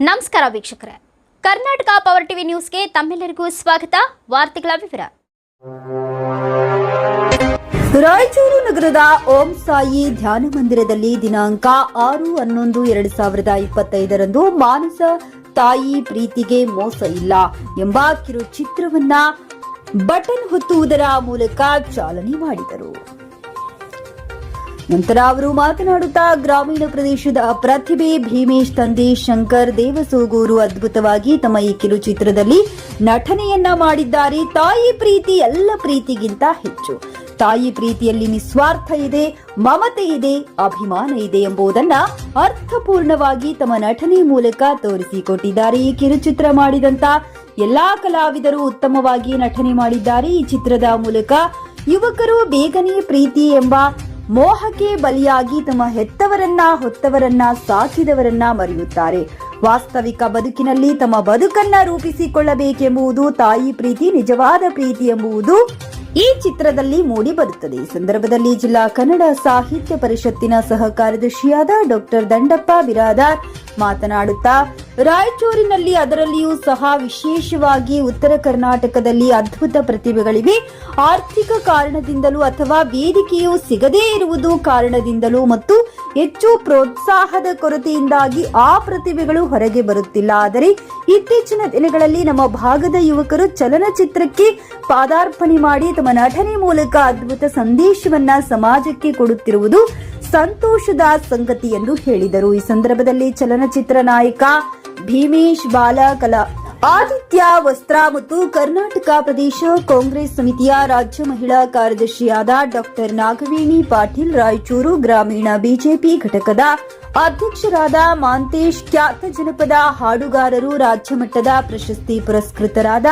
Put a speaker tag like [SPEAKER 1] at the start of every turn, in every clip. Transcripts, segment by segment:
[SPEAKER 1] ನಮಸ್ಕಾರ ವೀಕ್ಷಕರೇ. Karnataka power TV ನ್ಯೂಸ್ಗೆ ತಮ್ಮೆಲ್ಲರಿಗೂ ಸ್ವಾಗತ. ವಾರ್ತೆಗಳ ವಿವರ.
[SPEAKER 2] ರಾಯಚೂರು ನಗರದ ಓಂ ಸಾಯಿ ಧ್ಯಾನ ಮಂದಿರದಲ್ಲಿ ದಿನಾಂಕ ಆರು ಹನ್ನೊಂದು ಎರಡು ಸಾವಿರದ ಇಪ್ಪತ್ತೈದರಂದು ಮಾನಸ ತಾಯಿ ಪ್ರೀತಿಗೆ ಮೋಸ ಇಲ್ಲ ಎಂಬ ಕಿರುಚಿತ್ರವನ್ನ ಬಟನ್ ಹೊತ್ತುವುದರ ಮೂಲಕ ಚಾಲನೆ ಮಾಡಿದರು. ನಂತರ ಅವರು ಮಾತನಾಡುತ್ತಾ ಗ್ರಾಮೀಣ ಪ್ರದೇಶದ ಪ್ರತಿಭೆ ಭೀಮೇಶ್ ತಂದೆ ಶಂಕರ್ ದೇವಸೂಗೂರು ಅದ್ಭುತವಾಗಿ ತಮ್ಮ ಈ ಕಿರುಚಿತ್ರದಲ್ಲಿ ನಟನೆಯನ್ನ ಮಾಡಿದ್ದಾರೆ. ತಾಯಿ ಪ್ರೀತಿ ಎಲ್ಲ ಪ್ರೀತಿಗಿಂತ ಹೆಚ್ಚು. ತಾಯಿ ಪ್ರೀತಿಯಲ್ಲಿ ನಿಸ್ವಾರ್ಥ ಇದೆ, ಮಮತೆ ಇದೆ, ಅಭಿಮಾನ ಇದೆ ಎಂಬುದನ್ನ ಅರ್ಥಪೂರ್ಣವಾಗಿ ತಮ್ಮ ನಟನೆ ಮೂಲಕ ತೋರಿಸಿಕೊಟ್ಟಿದ್ದಾರೆ ಈ ಕಿರುಚಿತ್ರ ಮಾಡಿದಂತ ಎಲ್ಲಾ ಕಲಾವಿದರು ಉತ್ತಮವಾಗಿ ನಟನೆ ಮಾಡಿದ್ದಾರೆ. ಈ ಚಿತ್ರದ ಮೂಲಕ ಯುವಕರು ಬೇಗನೆ ಪ್ರೀತಿ ಎಂಬ ಮೋಹಕ್ಕೆ ಬಲಿಯಾಗಿ ತಮ್ಮ ಹೆತ್ತವರನ್ನ, ಹೊತ್ತವರನ್ನ, ಸಾಕಿದವರನ್ನ ಮರೆಯುತ್ತಾರೆ. ವಾಸ್ತವಿಕ ಬದುಕಿನಲ್ಲಿ ತಮ್ಮ ಬದುಕನ್ನ ರೂಪಿಸಿಕೊಳ್ಳಬೇಕೆಂಬುದು ತಾಯಿ ಪ್ರೀತಿ, ನಿಜವಾದ ಪ್ರೀತಿ ಎಂಬುದು ಈ ಚಿತ್ರದಲ್ಲಿ ಮೂಡಿ ಬರುತ್ತದೆ. ಈ ಸಂದರ್ಭದಲ್ಲಿ ಜಿಲ್ಲಾ ಕನ್ನಡ ಸಾಹಿತ್ಯ ಪರಿಷತ್ತಿನ ಸಹ ಕಾರ್ಯದರ್ಶಿಯಾದ ಡಾಕ್ಟರ್ ದಂಡಪ್ಪ ಬಿರಾದಾರ್ ಮಾತನಾಡುತ್ತಾ, ರಾಯಚೂರಿನಲ್ಲಿ ಅದರಲ್ಲಿಯೂ ಸಹ ವಿಶೇಷವಾಗಿ ಉತ್ತರ ಕರ್ನಾಟಕದಲ್ಲಿ ಅದ್ಭುತ ಪ್ರತಿಭೆಗಳಿವೆ. ಆರ್ಥಿಕ ಕಾರಣದಿಂದಲೂ ಅಥವಾ ವೇದಿಕೆಯು ಸಿಗದೇ ಇರುವುದು ಕಾರಣದಿಂದಲೂ ಮತ್ತು ಹೆಚ್ಚು ಪ್ರೋತ್ಸಾಹದ ಕೊರತೆಯಿಂದಾಗಿ ಆ ಪ್ರತಿಭೆಗಳು ಹೊರಗೆ ಬರುತ್ತಿಲ್ಲ. ಆದರೆ ಇತ್ತೀಚಿನ ದಿನಗಳಲ್ಲಿ ನಮ್ಮ ಭಾಗದ ಯುವಕರು ಚಲನಚಿತ್ರಕ್ಕೆ ಪಾದಾರ್ಪಣೆ ಮಾಡಿ ತಮ್ಮ ನಟನೆ ಮೂಲಕ ಅದ್ಭುತ ಸಂದೇಶವನ್ನ ಸಮಾಜಕ್ಕೆ ಕೊಡುತ್ತಿರುವುದು ಸಂತೋಷದ ಸಂಗತಿ ಎಂದು ಹೇಳಿದರು. ಈ ಸಂದರ್ಭದಲ್ಲಿ ಚಲನಚಿತ್ರ ನಾಯಕ ಭೀಮೇಶ್ ಬಾಲ ಕಲಾ ಆದಿತ್ಯ ವಸ್ತ್ರ ಮತ್ತು ಕರ್ನಾಟಕ ಪ್ರದೇಶ ಕಾಂಗ್ರೆಸ್ ಸಮಿತಿಯ ರಾಜ್ಯ ಮಹಿಳಾ ಕಾರ್ಯದರ್ಶಿಯಾದ ಡಾಕ್ಟರ್ ನಾಗವೇಣಿ ಪಾಟೀಲ್ ರಾಯಚೂರು ಗ್ರಾಮೀಣ ಬಿಜೆಪಿ ಘಟಕದ ಅಧ್ಯಕ್ಷರಾದ ಮಾಂತೇಶ್ ಖ್ಯಾತ ಜನಪದ ಹಾಡುಗಾರರು ರಾಜ್ಯ ಮಟ್ಟದ ಪ್ರಶಸ್ತಿ ಪುರಸ್ಕೃತರಾದ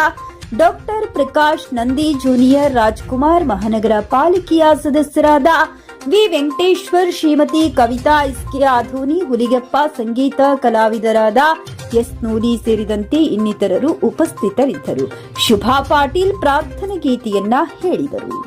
[SPEAKER 2] ಡಾಕ್ಟರ್ ಪ್ರಕಾಶ್ ನಂದಿ ಜೂನಿಯರ್ ರಾಜ್ಕುಮಾರ್ ಮಹಾನಗರ ಪಾಲಿಕೆಯ ಸದಸ್ಯರಾದ ವಿ ವೆಂಕಟೇಶ್ವರ್ ಶ್ರೀಮತಿ ಕವಿತಾ ಇಸ್ಕೆ ಆಧೋನಿ ಹುಲಿಗೆಪ್ಪ ಸಂಗೀತ ಕಲಾವಿದರಾದ ಎಸ್ ನೂರಿ ಸೇರಿದಂತೆ ಇನ್ನಿತರರು ಉಪಸ್ಥಿತರಿದ್ದರು. ಶುಭಾ ಪಾಟೀಲ್ ಪ್ರಾರ್ಥನೆ ಗೀತೆಯನ್ನ ಹೇಳಿದರು.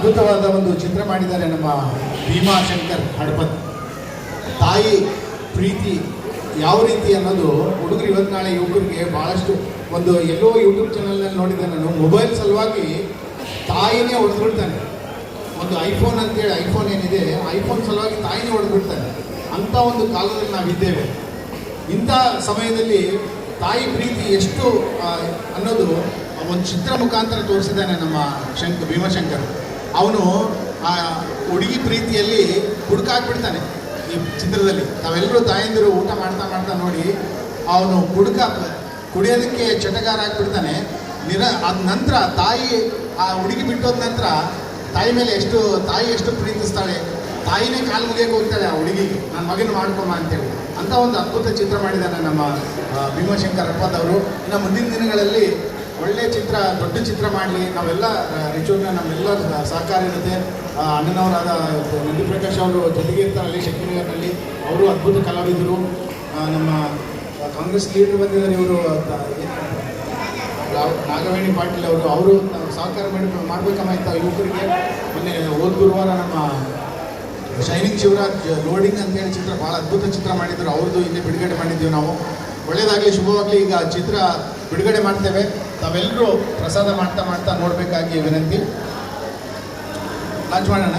[SPEAKER 3] ಅದ್ಭುತವಾದ ಒಂದು ಚಿತ್ರ ಮಾಡಿದ್ದಾರೆ ನಮ್ಮ ಭೀಮಾಶಂಕರ್ ಹಡಪತ್. ತಾಯಿ ಪ್ರೀತಿ ಯಾವ ರೀತಿ ಅನ್ನೋದು ಹುಡುಗರು ಇವತ್ತು ನಾಳೆ ಯುವಕರಿಗೆ ಭಾಳಷ್ಟು ಒಂದು ಎಲ್ಲೋ ಯೂಟ್ಯೂಬ್ ಚಾನಲ್ನಲ್ಲಿ ನೋಡಿದ್ದೆ ನಾನು. ಮೊಬೈಲ್ ಸಲುವಾಗಿ ತಾಯಿನೇ ಹೊಡೆದ್ಬಿಡ್ತಾನೆ. ಒಂದು ಐಫೋನ್ ಅಂತೇಳಿ ಐಫೋನ್ ಏನಿದೆ, ಐಫೋನ್ ಸಲುವಾಗಿ ತಾಯಿನೇ ಹೊಡೆದ್ಬಿಡ್ತಾನೆ. ಅಂಥ ಒಂದು ಕಾಲದಲ್ಲಿ ನಾವಿದ್ದೇವೆ. ಇಂಥ ಸಮಯದಲ್ಲಿ ತಾಯಿ ಪ್ರೀತಿ ಎಷ್ಟು ಅನ್ನೋದು ಒಂದು ಚಿತ್ರ ಮುಖಾಂತರ ತೋರಿಸಿದ್ದಾನೆ ನಮ್ಮ ಶಂಕ ಭೀಮಶಂಕರ್ ಅವನು ಆ ಹುಡುಗಿ ಪ್ರೀತಿಯಲ್ಲಿ ಹುಡುಕಾಕ್ಬಿಡ್ತಾನೆ ಈ ಚಿತ್ರದಲ್ಲಿ. ತಾವೆಲ್ಲರೂ ತಾಯಂದಿರು ಊಟ ಮಾಡ್ತಾ ಮಾಡ್ತಾ ನೋಡಿ ಅವನು ಹುಡುಕ ಕುಡಿಯೋದಕ್ಕೆ ಚಟಗಾರ ಆಗ್ಬಿಡ್ತಾನೆ. ನಿರ ಅದ ನಂತರ ತಾಯಿ ಆ ಹುಡುಗಿ ಬಿಟ್ಟೋದ ನಂತರ ತಾಯಿ ಮೇಲೆ ಎಷ್ಟು ತಾಯಿ ಎಷ್ಟು ಪ್ರೀತಿಸ್ತಾಳೆ. ತಾಯಿನೇ ಕಾಲು ಮುಗಿಯಕ್ಕೆ ಹೋಗ್ತಾಳೆ ಆ ಹುಡುಗಿ. ನನ್ನ ಮಗನ ಮಾಡ್ಕೊಮ್ಮ ಅಂತೇಳಿ. ಅಂತ ಒಂದು ಅದ್ಭುತ ಚಿತ್ರ ಮಾಡಿದ್ದಾನೆ ನಮ್ಮ ಆ, ಭೀಮಶಂಕರ್ ಅಪ್ಪದ್ ಅವರು ಇನ್ನು ಮುಂದಿನ ದಿನಗಳಲ್ಲಿ ಒಳ್ಳೆ ಚಿತ್ರ, ದೊಡ್ಡ ಚಿತ್ರ ಮಾಡಲಿ. ನಾವೆಲ್ಲ ರಿಚೂರ್ನ ನಮ್ಮೆಲ್ಲ ಸಹಕಾರ ಇರುತ್ತೆ. ಅಣ್ಣನವರಾದ ನಂದಿ ಪ್ರಕಾಶ್ ಅವರು ಜೊತೆಗೆ ಇರ್ತಾರಲ್ಲಿ ಶಕ್ತಿನಗರ್ನಲ್ಲಿ ಅವರು ಅದ್ಭುತ ಕಲಾವಿದರು. ನಮ್ಮ ಕಾಂಗ್ರೆಸ್ ಲೀಡರ್ ಬಂದಿದ್ದಾರೆ ಇವರು ನಾಗವೇಣಿ ಪಾಟೀಲ್ ಅವರು. ಅವರು ಸಹಕಾರ ಮಾಡಿ ಮಾಡ್ಬೇಕಮ್ಮ ಇಂಥ ಯುವಕರಿಗೆ ಮೊನ್ನೆ, ಹೋದ ಗುರುವಾರ ನಮ್ಮ ಶೈನಿಂಗ್ ಶಿವರಾಜ್ ಲೋಡಿಂಗ್ ಅಂತೇಳಿ ಚಿತ್ರ ಭಾಳ ಅದ್ಭುತ ಚಿತ್ರ ಮಾಡಿದ್ರು. ಅವ್ರದ್ದು ಇಲ್ಲಿ ಬಿಡುಗಡೆ ಮಾಡಿದ್ದೀವಿ ನಾವು. ಒಳ್ಳೆಯದಾಗಲಿ ಶುಭವಾಗಲಿ. ಈಗ ಚಿತ್ರ ಬಿಡುಗಡೆ ಮಾಡ್ತೇವೆ. ತಾವೆಲ್ಲರೂ ಪ್ರಸಾದ ಮಾಡ್ತಾ ಮಾಡ್ತಾ ನೋಡಬೇಕಾಗಿ ವಿನಂತಿ. ಲಾಂಚ್ ಮಾಡೋಣ?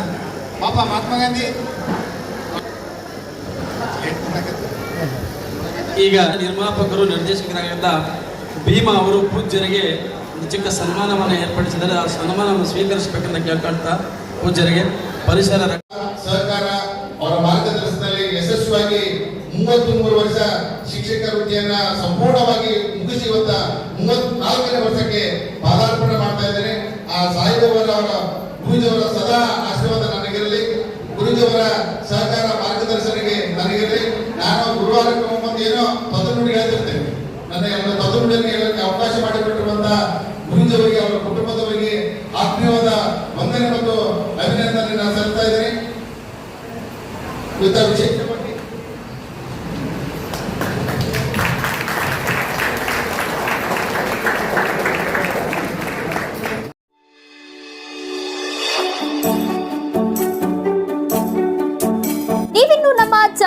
[SPEAKER 3] ಪಾಪ ಮಹಾತ್ಮ ಗಾಂಧಿ.
[SPEAKER 4] ಈಗ ನಿರ್ಮಾಪಕರು ನಿರ್ದೇಶಕರಾಗಿದ್ದ ಭೀಮಾ ಅವರು ಪೂಜ್ಯರಿಗೆ ಚಿಕ್ಕ ಸನ್ಮಾನವನ್ನು ಏರ್ಪಡಿಸಿದರೆ ಆ ಸನ್ಮಾನವನ್ನು ಸ್ವೀಕರಿಸಬೇಕೆಂದು ಕೇಳ್ಕೊಳ್ತಾ ಪೂಜ್ಯರಿಗೆ ಪರಿಸರ ಸರ್ಕಾರ
[SPEAKER 3] ಸಹಕಾರ ಅವರ ಮಾರ್ಗದರ್ಶನದಲ್ಲಿ ಯಶಸ್ವಿಯಾಗಿ ಮೂವತ್ತ್ ಮೂರು ವರ್ಷ ಶಿಕ್ಷಕ ವೃತ್ತಿಯನ್ನ ಸಂಪೂರ್ಣವಾಗಿ ಮುಗಿಸಿ ಇವತ್ತ ಮೂವತ್ನಾಲ್ಕನೇ ವರ್ಷಕ್ಕೆ ಪಾದಾರ್ಪಣೆ ಮಾಡ್ತಾ ಇದ್ದೇನೆ ಆ ಸಾಯಿಬಾಬರ ಅವರ ಗುರುಜಿಯವರ ಸದಾ ಆಶೀರ್ವಾದ ನನಗಿರಲಿ. ಗುರುಜಿಯವರ ಸಹಕಾರ ಮಾರ್ಗದರ್ಶನಿಗೆ ನನಗಿರಲಿ. ನಾನು ಗುರುವಾರಕ್ಕೆ ಮುಂದೆ ಏನೋ ತದನುಡಿ ಹೇಳ್ತಿರ್ತೇನೆ. ನನ್ನ ಎಲ್ಲ ತದನುಡಿಯನ್ನು ಹೇಳಕ್ಕೆ ಅವಕಾಶ ಮಾಡಿಕೊಟ್ಟಿರುವಂತ ಗುರುಜಿಯವರಿಗೆ, ಅವರ ಕುಟುಂಬದವರಿಗೆ ಆತ್ಮೀಯವಾದ ವಂದನೆ ಮತ್ತು ಅಭಿನಂದನೆ ನಾನು ಸಲ್ಲಿಸ್ತಾ ಇದ್ದೀನಿ. ಇವತ್ತ